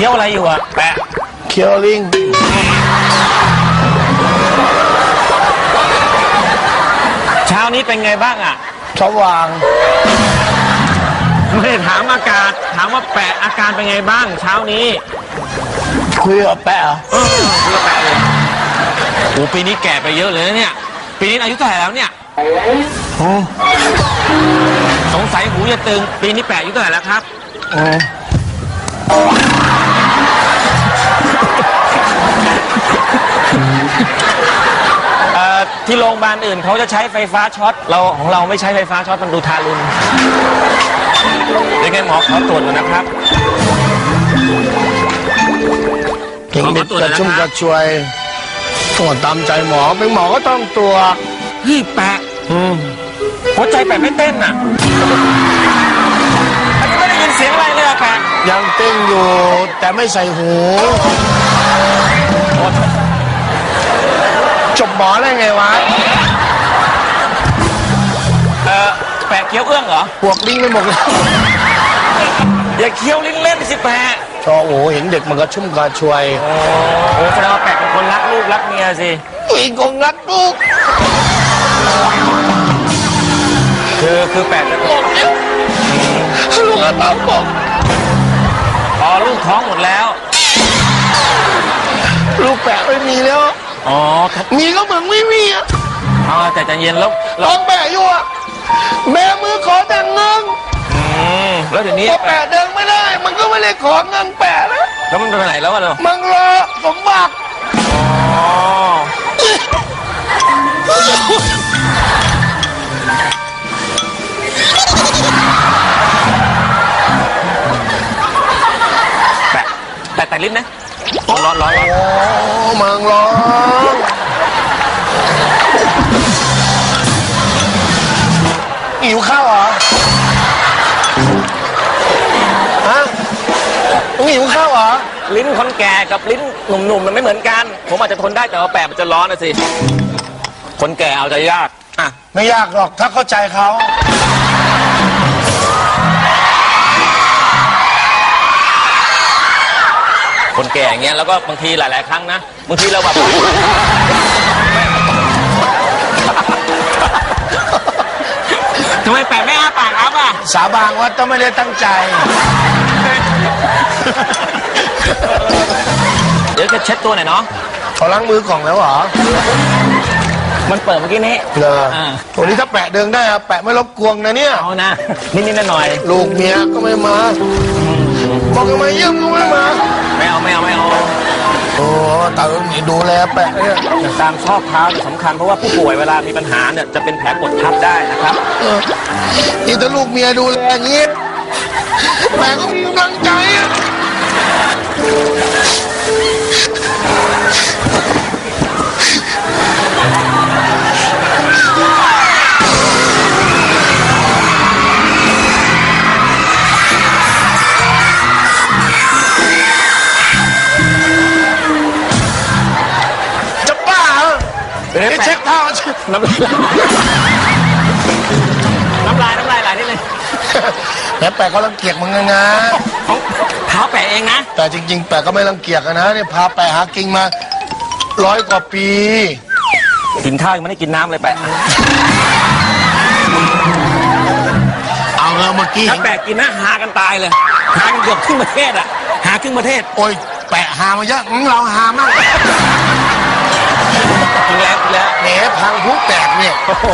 คี้ยวอะไรอยู่อะแปะเคียวลิงเช้านี้เป็นไงบ้างอะสว่าง ไม่ได้ถามอากาศ ถามว่าแปะอาการเป็นไงบ้าง เช้านี้คุยกับแปะเหรอเออคุยกับแปะเลยโอ้ปีนี้แก่ไปเยอะเลยนะเนี่ย ปีนี้อายุเท่าไหร่แล้วเนี่ย โอ้สงสัยหูจะตึง ปีนี้แปะอายุเท่าไหร่แล้วครับ โอ้ ที่โรงพยาบาลอื่นเขาจะใช้ไฟฟ้าช็อตเราของเราไม่ใช้ไฟฟ้าช็อตมันดูทารุณเดี๋ยวไงหมอขอตรวจก่อนนะครับ เก่งเด็ดขอตรวจกระชุ่มนะครับกระชวยตรวจตามใจหมอเป็นหมอก็ต้องตรวจเฮ้ยแปะอืมหัวใจแปะไม่เต้นอะอันนี้ไม่ได้ยินเสียงอะไรเลยอะแปะยังเต้นอยู่แต่ไม่ใส่หู จบหมอได้ไงวะเออแปะเคี้ยวเอื้องเหรอพวกลิงไปหมดเลยอย่าเคี้ยวลิ้นเล่นสิแปะชอโอ้โหเห็นเด็กมันก็ชุ่มกระชวยโอ้โหแสดงว่าแปะเป็นคนรักลูกรักเมียสิอุ้ยคงรักลูกคือคือแปะจะลูกก็ต้องบอกอ๋อลูกท้องหมดแล้ว ลูกแปะไม่มีแล้ว อ๋อมีก็เหมือนไม่มีอะเอาแต่ใจเย็นแล้วตแล้วอนแปะอยู่อะแม่มือขอแต่งเงินอืมแล้วเดี๋ยวนี้พอแปะเดินไม่ได้ มันก็ไม่ได้ขอเงินแปะแล้วแล้วมันไปไหนแล้วอะเรามันรอสมบัติอ๋อแปะแปะแต่ลิ้นนะ ร้อนร้อนร้อนโอ้มังร้องหิวข้าวเหรอฮะมึงหิวข้าวเหรอลิ้นคนแก่กับลิ้นหนุ่มๆมันไม่เหมือนกัน ผมอาจจะทนได้แต่ว่าแปะมันจะร้อนนะสิ คนแก่เอาใจยากอะไม่ยากหรอกถ้าเข้าใจเขา คนแก่อย่างเงี้ยแล้วก็บางทีหลาย ๆ ครั้งนะบางทีเราแบบทำไมแปะไม่อ้าปากอัพอะสาบานว่าต้องไม่ได้ตั้งใจ เดี๋ยวจะเช็ดตัวหน่อยเนาะเขาล้างมือกล่องแล้วเหรอมันเปิดเมื่อกี้นี้เลออ่าวันนี้ถ้าแปะเดินได้อะแปะไม่รบกวนนะเนี่ยเอานะนิดๆหน่อยลูกเมียก็ไม่มาบอกจะมาเยี่ยมก็ไม่มาๆ ไม่เอาไม่เอาไม่เอาโอ้ตาเอิ้งนี่ดูแลแปะเนี่ยแต่ตามชอบเท้าเนี่ยสำคัญเพราะว่าผู้ป่วยเวลามีปัญหาเนี่ยจะเป็นแผลกดทับได้นะครับ เออนี่ถ้าลูกเมียดูแลอย่างงี้แปะก็มีกำลังใจอะจะ ดี๋ยวเดี๋ยวแปะเช็คเท้าน้ำลายน้ำลายน้ำลายไหลนิดนึงแล้วแปะเขารังเกียจมึงนะนะของเท้าแปะเองนะแต่จริง ๆ แปะก็ไม่รังเกียจอะนะเนี่ยพาแปะหากิงมาร้อยกว่าปี กินข้าวยังไม่ได้กินน้ำเลยแปะเอาแล้วเมื่อกี้ ถ้าแปะกินนะหากันตายเลยหากันเกือบครึ่งประเทศอะหาครึ่งประเทศ โอ้ย แปะหามาเยอะงั้นเราหามาก กินแล้วกินแล้วแหนพังพุแตกเนี่ย โอ้โห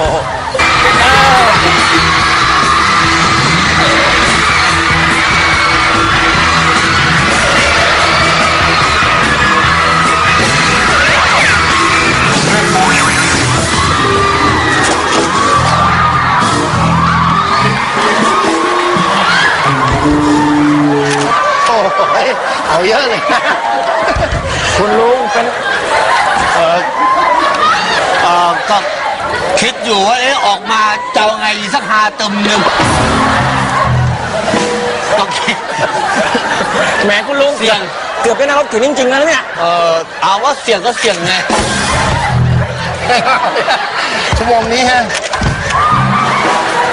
โอ้ยเอาเยอะเลยคุณลุงเป็น ก็คิดอยู่ว่าเอ๊ะออกมาจะเอาไงสักหาเติมหนึ่งก็คิดแหมคุณลุงเสี่ยง เกือบเป็นนักรบถึงจริงๆแล้วเนี่ย เออเอาว่าเสี่ยงก็เสี่ยงไง ชั่วโมงนี้ฮะ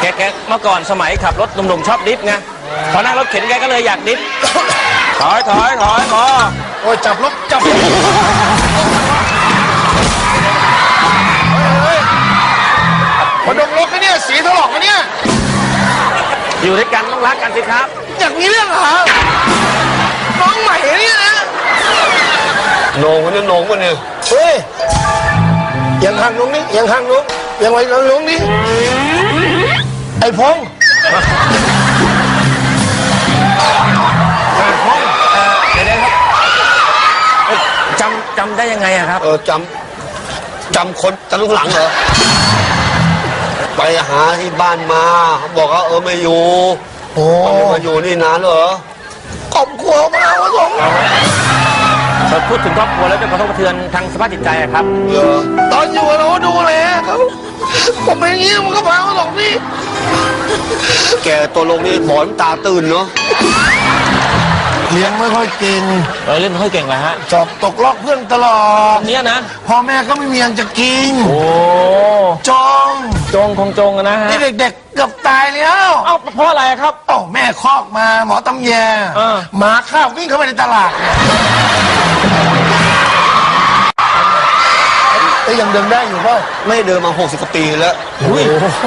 แกแกเมื่อก่อนสมัยขับรถหนุ่มๆชอบดิฟไงพอนั่งรถเข็นแกก็เลยอยากดิฟถอยถอยถอยพอโอ้ยจับลบจับ พนมลกนะเนี่ยสีถลอกนะเนี่ย อยู่ด้วยกันต้องรักกันสิครับ อย่างนี้เรื่องเหรอน้องใหม่เนี่ยนะโหนงคนนี้โหนงคนนี้เฮ้ยยังห่างลุงนี่ยังห่างลุงยังไว้ลุงนี่ไอ้พงษ์เดี๋ยวนะครับเอ้ยจำจำได้ยังไงอะครับ เออจำจำคนจำลูกหลังเหรอ ไปหาที่บ้านมาเขาบอกว่าเออไม่อยู่โอ้เขาไม่มาอยู่นี่นานเหรอครอบครัวมาวะสงเราพูดถึงครอบครัวแล้วจะกระทบกระเทือนทางสภาพจิตใจอะครับ เหรอตอนอยู่เราก็ดูแลเขาผมเป็นอย่างนี้มันก็พาเขาหลงนี่แกตัวลงนี่บอนตาตื่นเนาะ เลี้ยงไม่ค่อยเก่งเออเล่นไม่ค่อยเก่งเลยฮะชอบตกลอกเพื่อนตลอดเนี้ยนะ พ่อแม่ก็ไม่มีอันจะกินโอ้จองจงคงจงอะนะฮะนี่เด็กๆเกือบตายแล้วเอ้าเพราะอะไรครับเอ้าแม่คอกมาหมอตำแยเออหมาข้าววิ่งเข้าไปในตลาด เนี่ยเอ้ยยังเดินได้อยู่เปล่า ไม่เดินมา60กว่าปีแล้วอุ้ย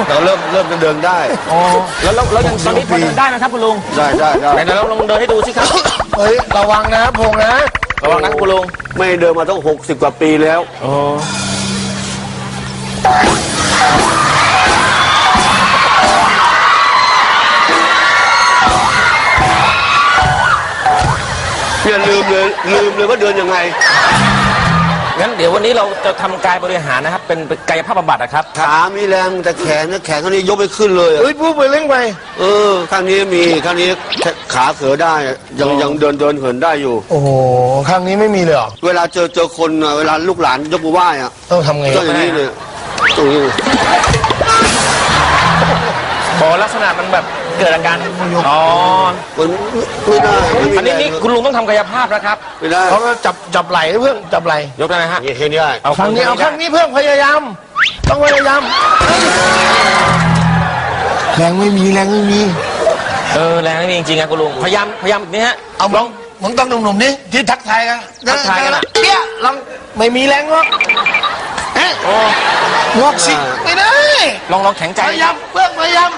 แต่เริ่มเริ่มจะเดินได้อ๋อแล้วแล้วแล้วยังตอนนี้พอเดินได้นะครับคุณลุงได้ได้ได้ไหนๆเราลองเดินให้ดูสิครับ เฮ้ยระวังนะพงนะ ระวังนะคุณลุง ไม่เดินมาต้อง 60 กว่าปีแล้วโอ้เนี่ยลืมเลยลืมเลยว่าเดินยังไง งั้นเดี๋ยววันนี้เราจะทำกายบริหารนะครับ เป็นกายภาพบำบัดนะครับ ขา มีแรงแต่แขนเนี่ยแขนข้างนี้ยกไม่ขึ้นเลยอะเฮ้ยพูดไปเล่งไปเออ ข้างนี้มี ข้างนี้ขาเสือได้ยังยังเดินเดินเหินได้อยู่ โอ้โหข้างนี้ไม่มีเลยเหรอเวลาเจอเจอคนอะเวลาลูกหลานยกมือไหว้อะต้องทำไงก็อย่างนี้เลยตรงนี้พ อลักษณะมันแบบเกิดอาการอ๋อมันไม่ได้ไม่มีอันนี้แรงนี่คุณลุงต้องทำกายภาพนะครับไม่ได้เขาก็จับจับไหล่เพื่อนจับไหล่ยกได้ไหมฮะนี่แค่นี้ได้เอาข้างนี้เอาข้างนี้เพื่อนพยายาม ต้องพยายามแรงไม่มีแรงไม่มีเออแรงไม่มีจริงๆอะคุณลุงพยายามพยายามแบบนี้ฮะเอาลองมึงต้องหนุ่มๆนี่ที่ทักทายกันทักทายกันอะเปี้ยลองไม่มีแรงงอกเอ๊ะโอ้งอกสิไม่ได้ ลองลองแข็งใจพยายามเพื่อนพยายาม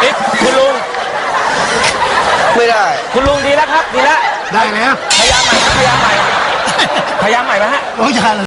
เอ๊ะคุณลุง ไม่ได้ คุณลุงดีแล้วครับ ดีแล้วได้แล้วพยายามใหม่ครับพยายามใหม่ พยายามใหม่ไหมฮะ โอ้ยอย่าเลย